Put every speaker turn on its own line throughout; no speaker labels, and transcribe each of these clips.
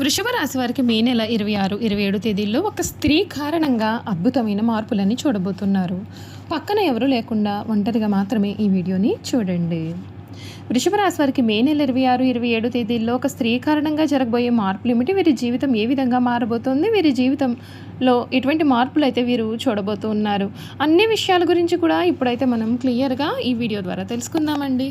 వృషభ రాశి వారికి మే నెల ఇరవై ఆరు ఇరవై ఏడు తేదీల్లో ఒక స్త్రీ కారణంగా అద్భుతమైన మార్పులని చూడబోతున్నారు. పక్కన ఎవరు లేకుండా ఒంటరిగా మాత్రమే ఈ వీడియోని చూడండి. వృషభ రాశి వారికి మే నెల ఇరవై ఆరు ఇరవై ఏడు తేదీల్లో ఒక స్త్రీ కారణంగా జరగబోయే మార్పులు ఏమిటి వీరి జీవితం ఏ విధంగా మారబోతోంది? వీరి జీవితంలో ఎటువంటి మార్పులు అయితే వీరు చూడబోతున్నారు? అన్ని విషయాల గురించి కూడా ఇప్పుడైతే మనం క్లియర్గా ఈ వీడియో ద్వారా తెలుసుకుందామండి.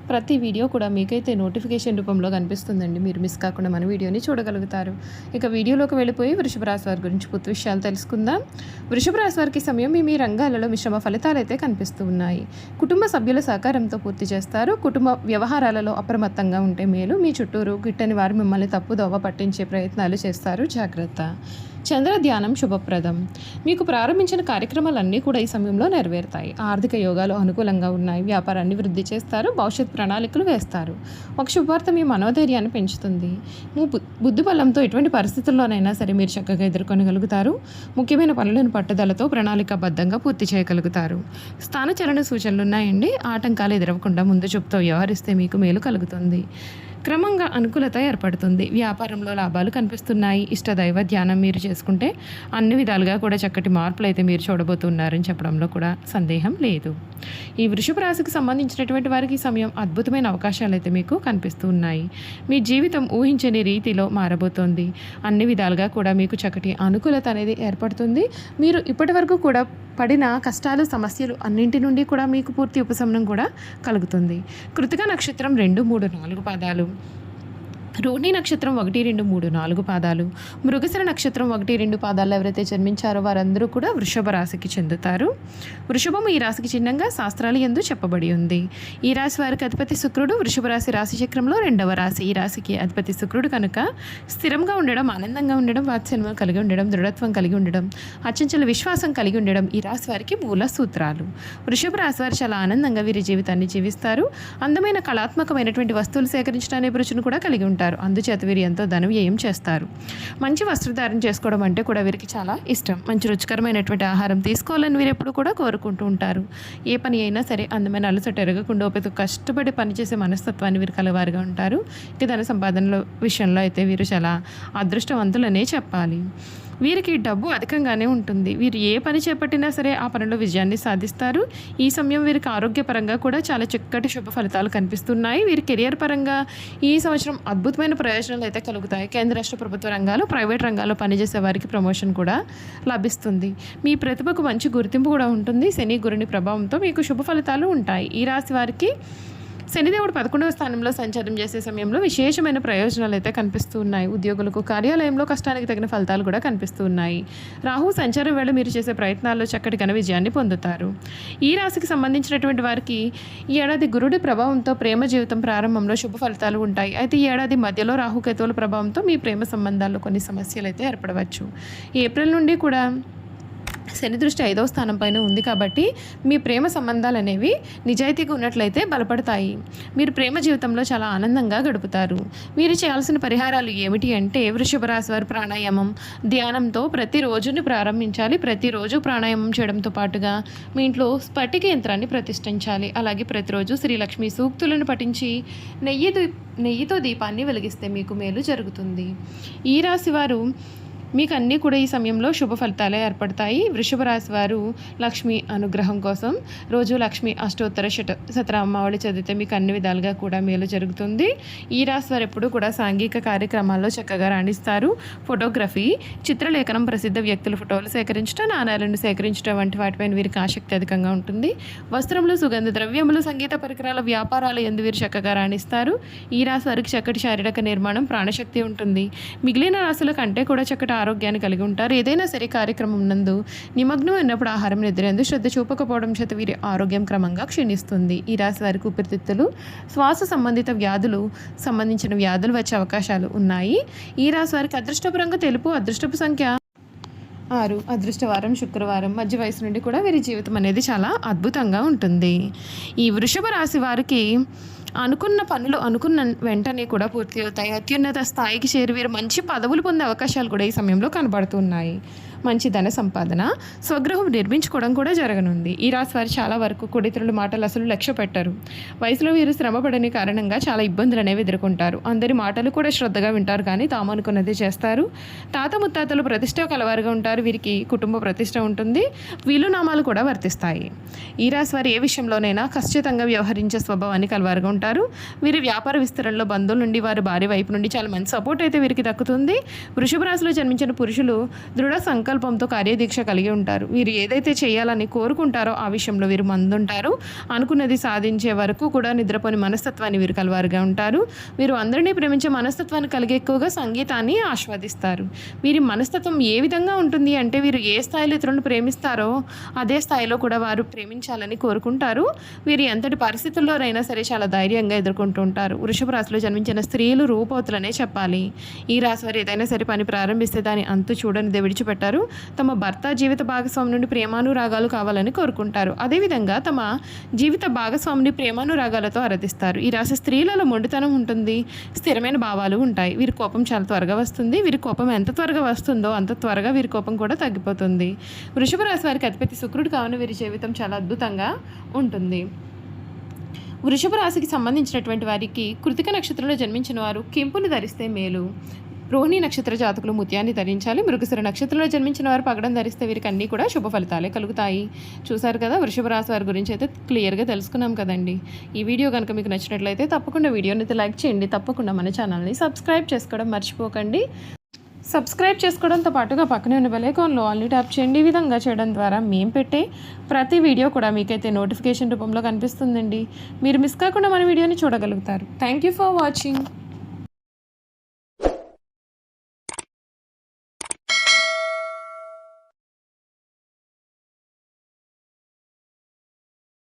ప్రతి వీడియో కూడా మీకైతే నోటిఫికేషన్ రూపంలో కనిపిస్తుందండి. మీరు మిస్ కాకుండా మన వీడియోని చూడగలుగుతారు. ఇక వీడియోలోకి వెళ్ళిపోయి వృషభ రాశి వారి గురించి పూర్తి విషయాలు తెలుసుకుందాం. వృషభ రాశి వారికి సమయం మీ రంగాలలో మిశ్రమ ఫలితాలు అయితే కనిపిస్తూ ఉన్నాయి. కుటుంబ సభ్యుల సహకారంతో పూర్తి చేస్తారు. కుటుంబ వ్యవహారాలలో అప్రమత్తంగా ఉంటే మేలు. మీ చుట్టూరు గిట్టని వారు మిమ్మల్ని తప్పుదోవ పట్టించే ప్రయత్నాలు చేస్తారు. జాగ్రత్త. చంద్ర ధ్యానం శుభప్రదం. మీకు ప్రారంభించిన కార్యక్రమాలన్నీ కూడా ఈ సమయంలో నెరవేరుతాయి. ఆర్థిక యోగాలు అనుకూలంగా ఉన్నాయి. వ్యాపారాన్ని వృద్ధి చేస్తారు. భవిష్యత్ ప్రణాళికలు వేస్తారు. ఒక శుభార్త మీ మనోధైర్యాన్ని పెంచుతుంది. మీ బుద్ధి బలంతో ఎటువంటి పరిస్థితుల్లోనైనా సరే మీరు చక్కగా ఎదుర్కొనగలుగుతారు. ముఖ్యమైన పనులను పట్టుదలతో ప్రణాళికాబద్ధంగా పూర్తి చేయగలుగుతారు. స్థానచలన సూచనలు ఉన్నాయండి ఆటంకాలు ఎదురవకుండా ముందు చూపుతో వ్యవహరిస్తే మీకు మేలు కలుగుతుంది. క్రమంగా అనుకూలత ఏర్పడుతుంది. వ్యాపారంలో లాభాలు కనిపిస్తున్నాయి. ఇష్టదైవ ధ్యానం మీరు చేసుకుంటే అన్ని విధాలుగా కూడా చక్కటి మార్పులు అయితే మీరు చూడబోతున్నారని చెప్పడంలో కూడా సందేహం లేదు. ఈ వృషభ రాశికి సంబంధించినటువంటి వారికి ఈ సమయం అద్భుతమైన అవకాశాలు అయితే మీకు కనిపిస్తూ ఉన్నాయి మీ జీవితం ఊహించని రీతిలో మారబోతోంది. అన్ని విధాలుగా కూడా మీకు చక్కటి అనుకూలత అనేది ఏర్పడుతుంది. మీరు ఇప్పటి వరకు కూడా పడిన కష్టాలు సమస్యలు అన్నింటి నుండి కూడా మీకు పూర్తి ఉపశమనం కూడా కలుగుతుంది. కృతిక నక్షత్రం రెండు మూడు నాలుగు పాదాలు. రోహిణి నక్షత్రం ఒకటి రెండు మూడు నాలుగు పాదాలు. మృగశిర నక్షత్రం ఒకటి రెండు పాదాలు ఎవరైతే జన్మించారో వారందరూ కూడా వృషభ రాశికి చెందుతారు. వృషభం ఈ రాశికి చిహ్నంగా శాస్త్రాలు ఎందు చెప్పబడి ఉంది. ఈ రాశి వారికి అధిపతి శుక్రుడు వృషభ రాశి రాశి చక్రంలో రెండవ రాశి. ఈ రాశికి అధిపతి శుక్రుడు కనుక స్థిరంగా ఉండడం ఆనందంగా ఉండడం వాత్సల్యం కలిగి ఉండడం దృఢత్వం కలిగి ఉండడం అత్యంచల విశ్వాసం కలిగి ఉండడం ఈ రాశి వారికి మూల సూత్రాలు. వృషభ రాశి వారు చాలా ఆనందంగా వీరి జీవితాన్ని జీవిస్తారు. అందమైన కళాత్మకమైనటువంటి వస్తువులు సేకరించడానికి రుచిని కూడా కలిగి ఉంటారు. అందుచేత వీరు ఎంతో ధన వ్యయం చేస్తారు. మంచి వస్త్రధారణ చేసుకోవడం అంటే కూడా వీరికి చాలా ఇష్టం. మంచి రుచికరమైనటువంటి ఆహారం తీసుకోవాలని వీరు ఎప్పుడు కూడా కోరుకుంటూ ఉంటారు. ఏ పని అయినా సరే అందమైన అలసట ఎరగకుండా ఉపయోగ కష్టపడి పనిచేసే మనస్తత్వాన్ని వీరు కలవారుగా ఉంటారు. ఇక ధన సంపాదనలో విషయంలో అయితే వీరు చాలా అదృష్టవంతులనే చెప్పాలి. వీరికి డబ్బు అధికంగానే ఉంటుంది. వీరు ఏ పని చేపట్టినా సరే ఆ పనిలో విజయాన్ని సాధిస్తారు. ఈ సమయం వీరికి ఆరోగ్యపరంగా కూడా చాలా చక్కటి శుభ ఫలితాలు కనిపిస్తున్నాయి. వీరి కెరియర్ పరంగా ఈ సంవత్సరం అద్భుతమైన ప్రయోజనాలు అయితే కలుగుతాయి. కేంద్ర రాష్ట్ర ప్రభుత్వ రంగాలు ప్రైవేట్ రంగాల్లో పనిచేసే వారికి ప్రమోషన్ కూడా లభిస్తుంది. మీ ప్రతిభకు మంచి గుర్తింపు కూడా ఉంటుంది. శని గురుని ప్రభావంతో మీకు శుభ ఫలితాలు ఉంటాయి. ఈ రాశి వారికి శనిదేవుడు పదకొండవ స్థానంలో సంచారం చేసే సమయంలో విశేషమైన ప్రయోజనాలు అయితే కనిపిస్తూ ఉన్నాయి. ఉద్యోగులకు కార్యాలయంలో కష్టానికి తగిన ఫలితాలు కూడా కనిపిస్తూ ఉన్నాయి. రాహు సంచారం వేళ మీరు చేసే ప్రయత్నాల్లో చక్కటి ఘన విజయాన్ని పొందుతారు. ఈ రాశికి సంబంధించినటువంటి వారికి ఈ ఏడాది గురుడి ప్రభావంతో ప్రేమ జీవితం ప్రారంభంలో శుభ ఫలితాలు ఉంటాయి. అయితే ఈ ఏడాది మధ్యలో రాహుకేతువుల ప్రభావంతో మీ ప్రేమ సంబంధాల్లో కొన్ని సమస్యలు అయితే ఏర్పడవచ్చు. ఏప్రిల్ నుండి కూడా శని దృష్టి ఐదవ స్థానం పైన ఉంది కాబట్టి మీ ప్రేమ సంబంధాలు అనేవి నిజాయితీగా ఉన్నట్లయితే బలపడతాయి. మీరు ప్రేమ జీవితంలో చాలా ఆనందంగా గడుపుతారు. మీరు చేయాల్సిన పరిహారాలు ఏమిటి అంటే వృషభ రాశి వారి ప్రాణాయామం. ధ్యానంతో ప్రతిరోజుని ప్రారంభించాలి. ప్రతిరోజు ప్రాణాయామం చేయడంతో పాటుగా మీ ఇంట్లో స్ఫటిక యంత్రాన్ని ప్రతిష్ఠించాలి. అలాగే ప్రతిరోజు శ్రీలక్ష్మి సూక్తులను పఠించి నెయ్యి నెయ్యితో దీపాన్ని వెలిగిస్తే మీకు మేలు జరుగుతుంది. ఈ రాశి వారు మీకు అన్నీ కూడా ఈ సమయంలో శుభ ఫలితాలే ఏర్పడతాయి. వృషభ రాశి వారు లక్ష్మి అనుగ్రహం కోసం రోజు లక్ష్మి అష్టోత్తర శత శతరామావళి చదివితే మీకు అన్ని విధాలుగా కూడా మేలు జరుగుతుంది. ఈ రాశి వారు ఎప్పుడూ కూడా సాంఘిక కార్యక్రమాల్లో చక్కగా రాణిస్తారు. ఫోటోగ్రఫీ చిత్రలేఖనం ప్రసిద్ధ వ్యక్తుల ఫోటోలు సేకరించడం నాణాలను సేకరించడం వంటి వాటిపైన వీరికి ఆసక్తి అధికంగా ఉంటుంది. వస్త్రములు సుగంధ ద్రవ్యములు సంగీత పరికరాల వ్యాపారాలు ఎందు వీరు చక్కగా రాణిస్తారు. ఈ రాశి వారికి చక్కటి శారీరక నిర్మాణం ప్రాణశక్తి ఉంటుంది. మిగిలిన రాశుల కంటే కూడా చక్కటి ఆరోగ్యాన్ని కలిగి ఉంటారు. ఏదైనా సరే కార్యక్రమం నందు నిమగ్నం అయినప్పుడు ఆహారం నిద్రేందు శ్రద్ధ చూపకపోవడం చేత వీరి ఆరోగ్యం క్రమంగా క్షీణిస్తుంది. ఈ రాశి వారికి ఊపిరితిత్తులు శ్వాస సంబంధిత వ్యాధులు సంబంధించిన వ్యాధులు వచ్చే అవకాశాలు ఉన్నాయి. ఈ రాశి వారికి అదృష్టపు రంగు తెలుపు అదృష్టపు సంఖ్య ఆరు. అదృష్టవారం శుక్రవారం మధ్య వయసు నుండి కూడా వీరి జీవితం అనేది చాలా అద్భుతంగా ఉంటుంది. ఈ వృషభ రాశి వారికి అనుకున్న పనులు అనుకున్న వెంటనే కూడా పూర్తి అవుతాయి. అత్యున్నత స్థాయికి చేరి వీరు మంచి పదవులు పొందే అవకాశాలు కూడా ఈ సమయంలో కనబడుతున్నాయి. మంచి ధన సంపాదన. స్వగృహం నిర్మించుకోవడం కూడా జరగనుంది. ఈ రాశి వారు చాలా వరకు కుడితరుల మాటలు అసలు లక్ష్య పెట్టరు. వయసులో వీరు శ్రమపడని కారణంగా చాలా ఇబ్బందులు అనేవి ఎదుర్కొంటారు. అందరి మాటలు కూడా శ్రద్ధగా వింటారు కానీ తాము అనుకున్నది చేస్తారు. తాత ముత్తాతలు ప్రతిష్ట కలవారుగా ఉంటారు. వీరికి కుటుంబ ప్రతిష్ట ఉంటుంది. వీలునామాలు కూడా వర్తిస్తాయి. ఈ రాశి వారు ఏ విషయంలోనైనా ఖచ్చితంగా వ్యవహరించే స్వభావాన్ని కలవారుగా ఉంటారు. వీరి వ్యాపార విస్తరణలో బంధువుల నుండి వారి భార్య వైపు నుండి చాలా మంచి సపోర్ట్ అయితే వీరికి దక్కుతుంది. వృషభ రాశిలో జన్మించిన పురుషులు దృఢ సంక సంకల్పంతో కార్యదీక్ష కలిగి ఉంటారు. వీరు ఏదైతే చేయాలని కోరుకుంటారో ఆ విషయంలో వీరు మందుంటారు. అనుకున్నది సాధించే వరకు కూడా నిద్రపోని మనస్తత్వాన్ని వీరు కలవారుగా ఉంటారు. వీరు అందరినీ ప్రేమించే మనస్తత్వాన్ని కలిగి ఎక్కువగా సంగీతాన్ని ఆస్వాదిస్తారు. వీరి మనస్తత్వం ఏ విధంగా ఉంటుంది అంటే వీరు ఏ స్థాయిలో ఇతరులను ప్రేమిస్తారో అదే స్థాయిలో కూడా వారు ప్రేమించాలని కోరుకుంటారు. వీరు ఎంతటి పరిస్థితుల్లోనైనా సరే చాలా ధైర్యంగా ఎదుర్కొంటూ ఉంటారు. వృషభ రాశిలో జన్మించిన స్త్రీలు రూపవతులనే చెప్పాలి. ఈ రాశి వారు ఏదైనా సరే పని ప్రారంభిస్తే దాని అంతు చూడని విడిచిపెట్టారు. తమ భర్త జీవిత భాగస్వామి నుండి ప్రేమానురాగాలు కావాలని కోరుకుంటారు. అదేవిధంగా తమ జీవిత భాగస్వామిని ప్రేమానురాగాలతో ఆరాధిస్తారు. ఈ రాశి స్త్రీలలో మొండితనం ఉంటుంది స్థిరమైన భావాలు ఉంటాయి. వీరి కోపం చాలా త్వరగా వస్తుంది వీరి కోపం ఎంత త్వరగా వస్తుందో అంత త్వరగా వీరి కోపం కూడా తగ్గిపోతుంది. వృషభ రాశి వారికి అధిపతి శుక్రుడు కావున వీరి జీవితం చాలా అద్భుతంగా ఉంటుంది. వృషభ రాశికి సంబంధించినటువంటి వారికి కృతిక నక్షత్రంలో జన్మించిన వారు కెంపుని ధరిస్తే మేలు. రోహిణి నక్షత్ర జాతకులు ముత్యాన్ని ధరించాలి. మృగశిర నక్షత్రంలో జన్మించిన వారు పగడం ధరిస్తే వీరికి అన్నీ కూడా శుభ ఫలితాలే కలుగుతాయి. చూశారు కదా వృషభ రాశి వారి గురించి అయితే క్లియర్గా తెలుసుకున్నాం కదండి. ఈ వీడియో కనుక మీకు నచ్చినట్లయితే తప్పకుండా వీడియోని అయితే లైక్ చేయండి. తప్పకుండా మన ఛానల్ని సబ్స్క్రైబ్ చేసుకోవడం మర్చిపోకండి. సబ్స్క్రైబ్ చేసుకోవడంతో పాటుగా పక్కనే ఉన్న బెలైకాన్లో ఆల్ని ట్యాప్ చేయండి. ఈ విధంగా చేయడం ద్వారా మేము పెట్టే ప్రతి వీడియో కూడా మీకైతే నోటిఫికేషన్ రూపంలో కనిపిస్తుందండి. మీరు మిస్ కాకుండా మన వీడియోని చూడగలుగుతారు. Thank you for watching